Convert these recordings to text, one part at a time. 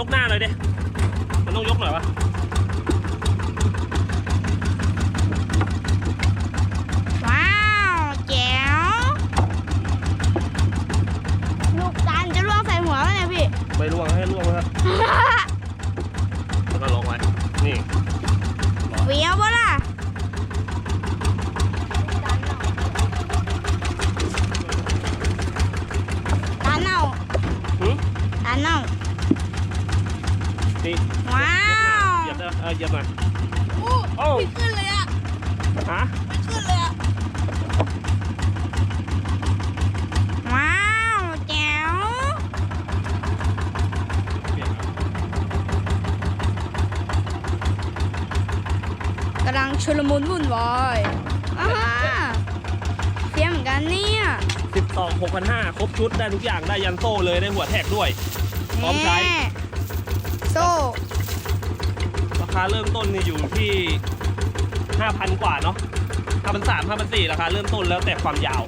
เตยกหน้าหน่อยดิ มันต้องยกหน่อยวะว้าวแจ๋วลูกตาลจะล่วงใส่หัวแล้วเนี่ยพี่ไม่ล่วงให้ล่วงนะครับแล้วก็ลงไว้ นี่เฟี้ยวปะล่ะตาเน่า หึ ตาเน่า นี่ ว้าว เหยียบเด้อเออเหยียบหน่อยอู้โอ้ไม่ขึ้นเลยอะฮะไม่ขึ้นเลยอะว้าวแจ๋วกำลังชุลมุนวุ่นวายอ่าฮะเฟี้ยวเหมือนกันเนี่ยสิบสองหกพันห้าครบชุดได้ทุกอย่างได้ยันโซ่เลยได้หัวแท็กด้วย พร้อมใช้แน่โซ่รา คาเริ่มต้นนี่อยู่ที่ห้าพันกว่าเนาะห้าพันสามห้าพันสี่ราคาเริ่มต้นแล้วแต่ความยาว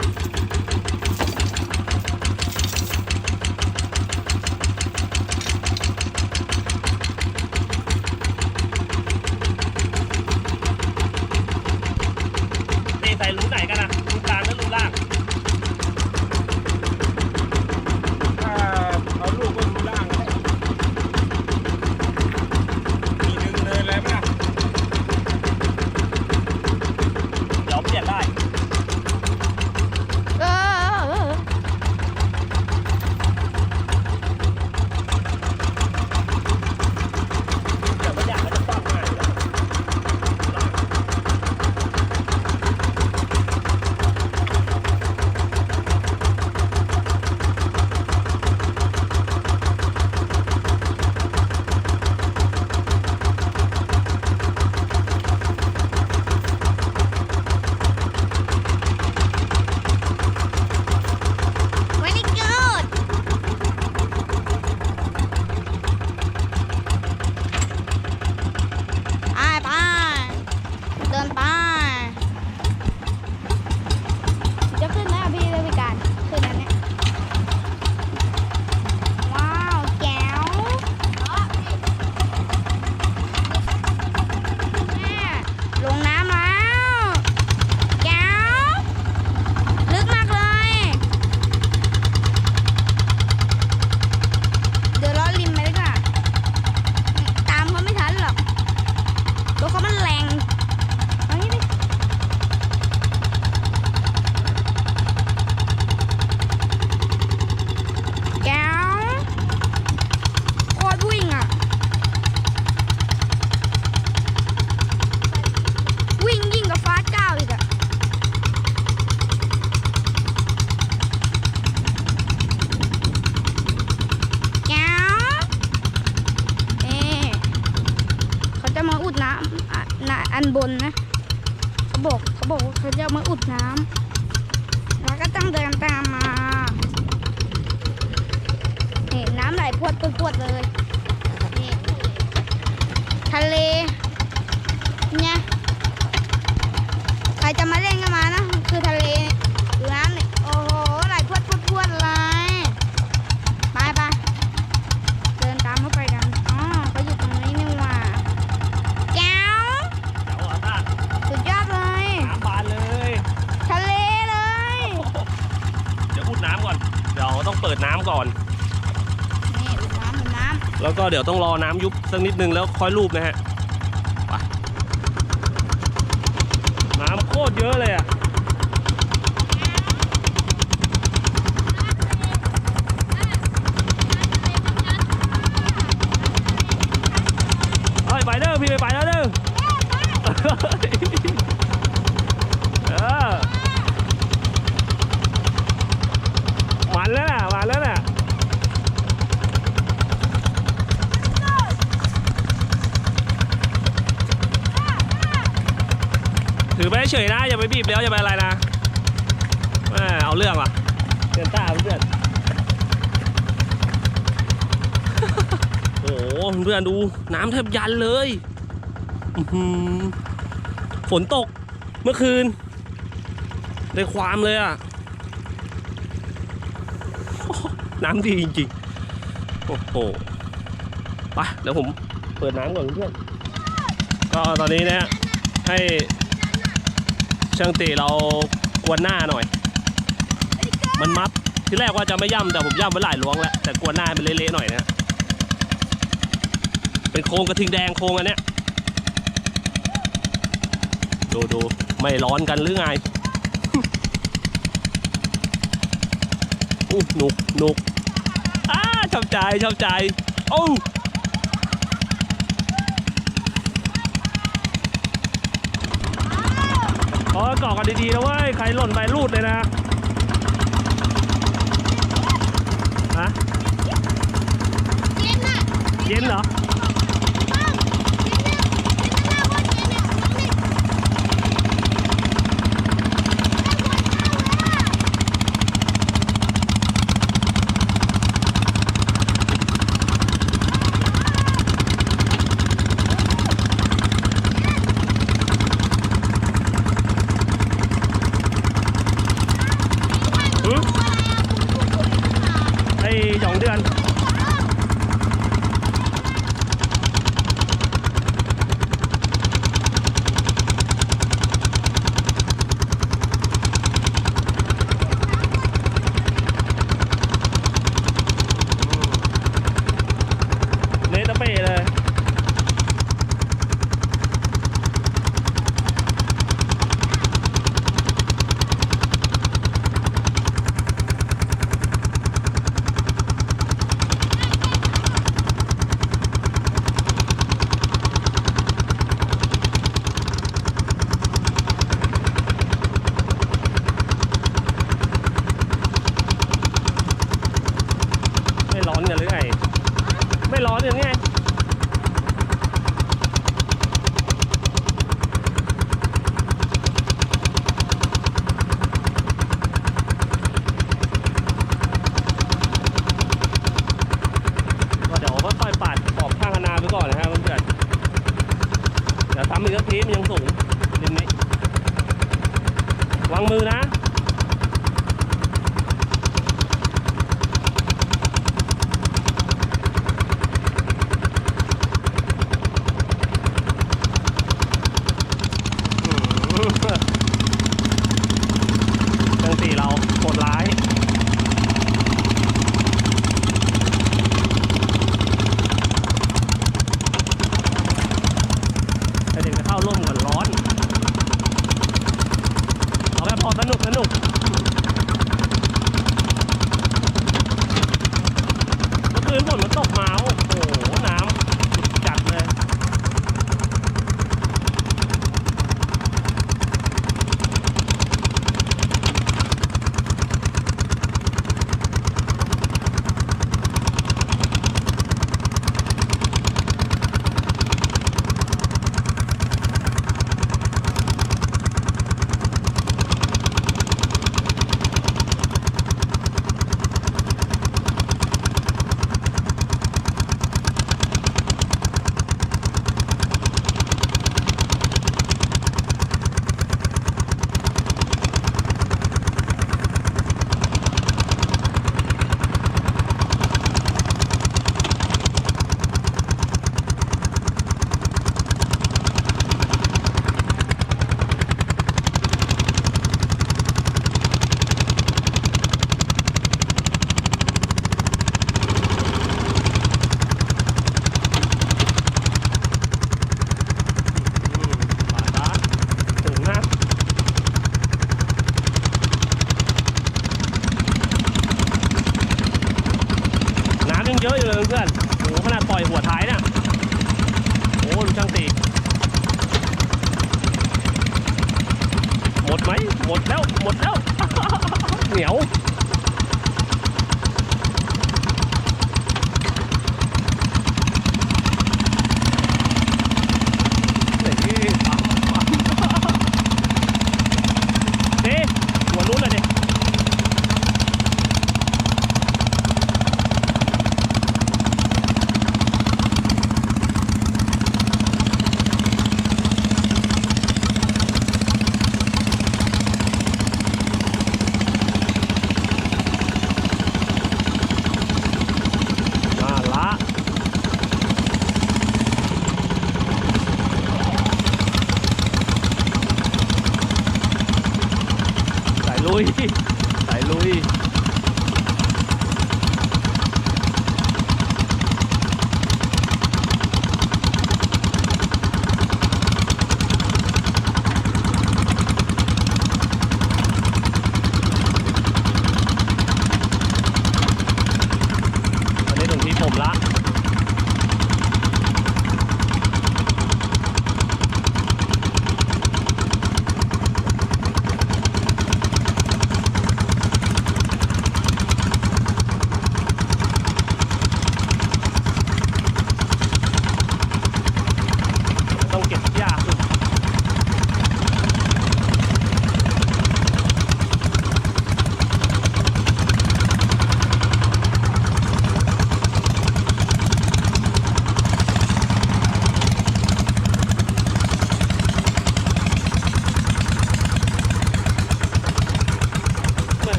เดี๋ยวต้องรอน้ำยุบสักนิดนึงแล้วค่อยรูปนะฮะน้ำโคตรเยอะเลยอะเฮ้ยไปเด้อพี่ไปไปแล้วเด้ออมันแล้วน่ะมันแล้วน่ะ ถือไป เฉยนะ อย่าไปบีบแล้วอย่าไปอะไรนะแม่เอาเรื่องว่ะเพื่อนต้าเพื่อนโอ้โหเพื่อนดูน้ำแทบยันเลยอื้อหือฝนตกเมื่อคืน ได้ความเลยอะ น้ำดีจริงๆ โอ้โหไปเดี๋ยวผมเปิดน้ำก่อนเพื่อนก็ตอนนี้เนี่ยให้ ช่างตีเรากวนหน้าหน่อย มันมัดที่แรกว่าจะไม่ย่ำแต่ผมย่ำไปหลายล้วงแล้วแต่กวนหน้ามันเละๆหน่อยนะเป็นโครงกระทิงแดงโครงอันเนี้ยดูดูไม่ร้อนกันหรือไงอู้หนุกหนุกอ้าชอบใจชอบใจโอ้ขอ เกาะกันดีๆนะเว้ย ใครหล่นไปรูดเลยนะฮะเย็นน่ะเย็นเหรอหือ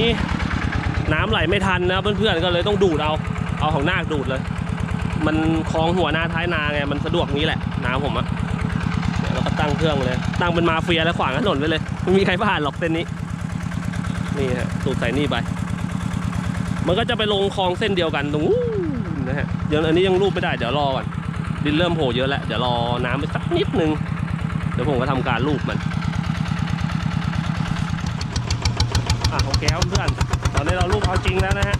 นี้ น้ำไหลไม่ทันนะเพื่อนๆก็เลยต้องดูดเอา เอาของนาคดูดเลย มันคลองหัวนาท้ายนาไงมันสะดวกนี้แหละน้ำผมอะเดี๋ยวเราก็ตั้งเครื่องเลย ตั้งเป็นมาเฟียแล้วขวางถนนไปเลยไม่มีใครผ่านหรอกเส้นนี้ นี่ฮะสูดใส่นี่ไป มันก็จะไปลงคลองเส้นเดียวกันตรงนู้นนะฮะเดี๋ยวอันนี้ยังรูปไม่ได้เดี๋ยวรอก่อนดินเริ่มโผล่เยอะแล้วเดี๋ยวรอน้ำไปสักนิดนึงเดี๋ยวผมก็ทำการรูปมัน อะโอเครับเพื่อน ตอนนี้เรารูปเอาจริงแล้วนะฮะ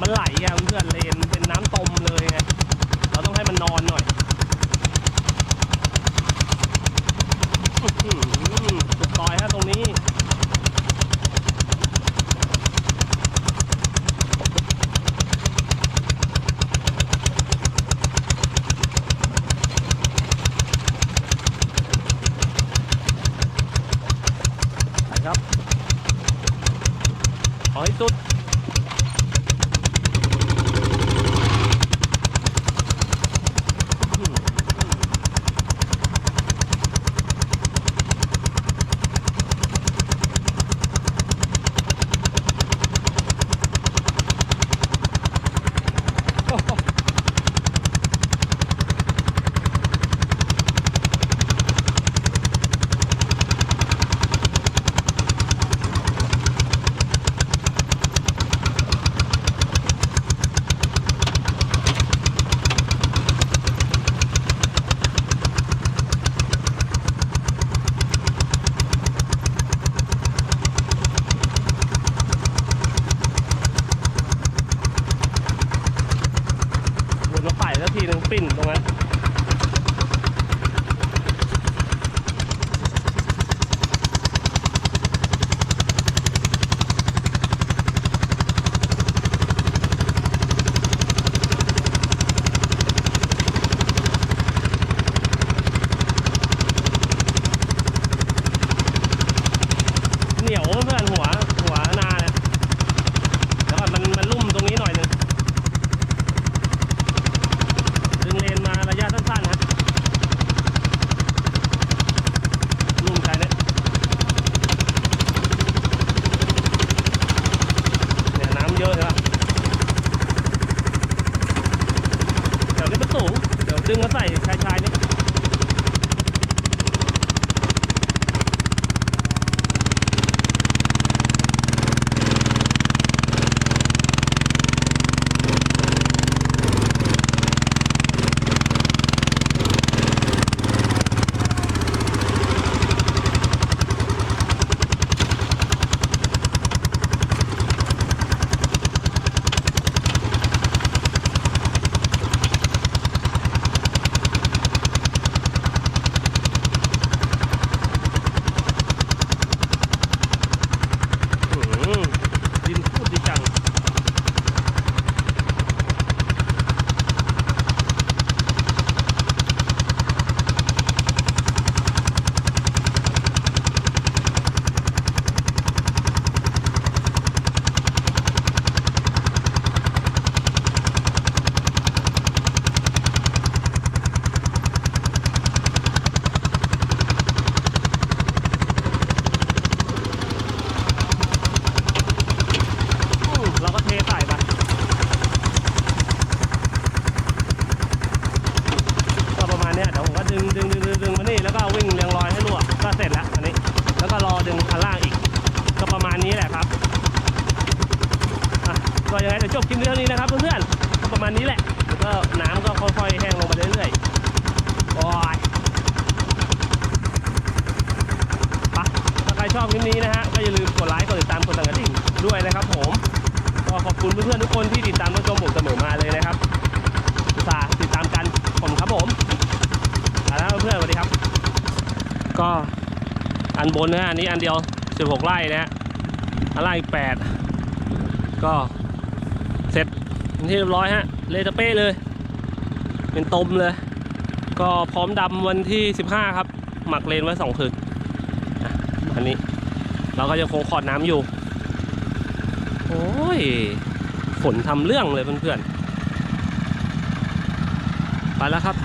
มันไหลอะเพื่อนเลนเป็นน้ำตมเลยไงเราต้องให้มันนอนหน่อยอื้อหือสุดซอยฮะตรงนี้ ไปครับเอาให้สุด ปิ้นตรงนั้น ก็ขอบคุณเพื่อนๆทุกคนที่ติดตามรับชมผมเสมอมาเลยนะครับสาติดตามกันผมครับผมเอาลเพื่อนๆสวัสดีครับ ก็อันบนนะฮะอันนี้อันเดียว 16 ไร่นะฮะอันล่างอีก8ก็เสร็จเป็นที่เรียบร้อยฮะเลตเป้เลย เป็นตมเลย ก็พร้อมดำวันที่ 15 ครับ หมักเลนไว้2คืนอะอันนี้ เราก็ยังคงขอดน้ำอยู่ โอ้ยฝนทำเรื่องเลยเพื่อนๆ ไปแล้วครับ